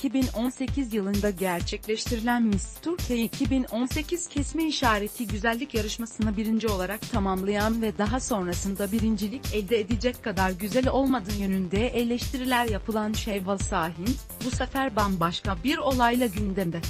2018 yılında gerçekleştirilen Miss Türkiye 2018 kesme işareti güzellik yarışmasını birinci olarak tamamlayan ve daha sonrasında birincilik elde edecek kadar güzel olmadığı yönünde eleştiriler yapılan Şevval Sahin, bu sefer bambaşka bir olayla gündemde.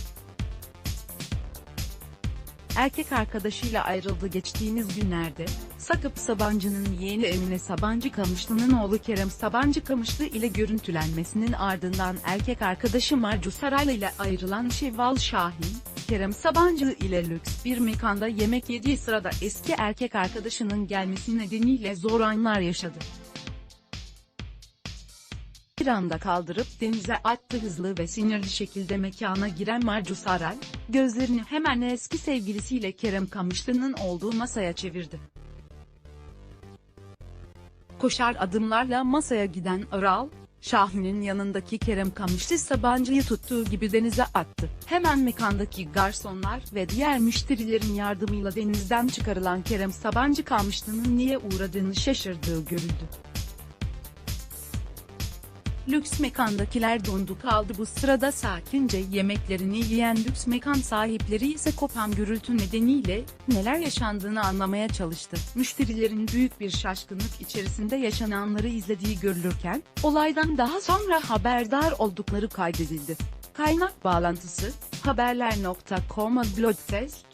Erkek arkadaşıyla ayrıldı geçtiğimiz günlerde, Sakıp Sabancı'nın yeğeni Emine Sabancı Kamışlı'nın oğlu Kerem Sabancı Kamışlı ile görüntülenmesinin ardından erkek arkadaşı Marcu Saraylı ile ayrılan Şevval Şahin, Kerem Sabancı ile lüks bir mekanda yemek yediği sırada eski erkek arkadaşının gelmesi nedeniyle zor anlar yaşadı. Bir anda kaldırıp denize attı hızlı ve sinirli şekilde mekana giren Marcu Saray, gözlerini hemen eski sevgilisiyle Kerem Kamışlı'nın olduğu masaya çevirdi. Koşar adımlarla masaya giden Aral, Şahin'in yanındaki Kerem Kamışlı Sabancı'yı tuttuğu gibi denize attı. Hemen mekandaki garsonlar ve diğer müşterilerin yardımıyla denizden çıkarılan Kerem Sabancı Kamışlı'nın niye uğradığını şaşırdığı görüldü. Lüks mekandakiler dondu kaldı bu sırada sakince yemeklerini yiyen lüks mekan sahipleri ise kopan gürültü nedeniyle neler yaşandığını anlamaya çalıştı. Müşterilerin büyük bir şaşkınlık içerisinde yaşananları izlediği görülürken, olaydan daha sonra haberdar oldukları kaydedildi. Kaynak bağlantısı, haberler.com Blogfest,